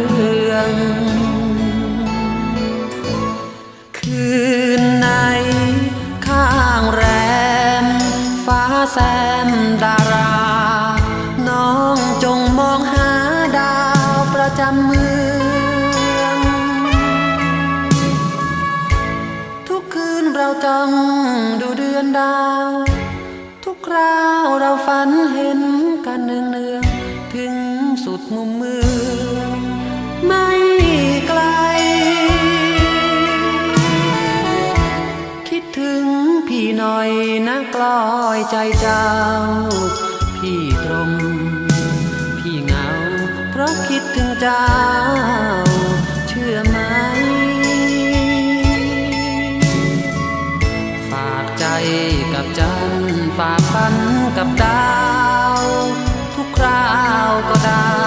อ จงมองหาดาวประจำเมือง ทุกคืนเราจ้องดูเดือนดาว ทุกคราวเราฝันเห็นกันเนืองเนืองๆถึงสุดมุมเมืองไม่ไกล คิดถึงพี่หน่อยนะกลอยใจเจ้าพี่ เพราะคิดถึงเจ้า เชื่อไหม ฝากใจกับจันฝากฝันกับดาว ทุกคราวก็ได้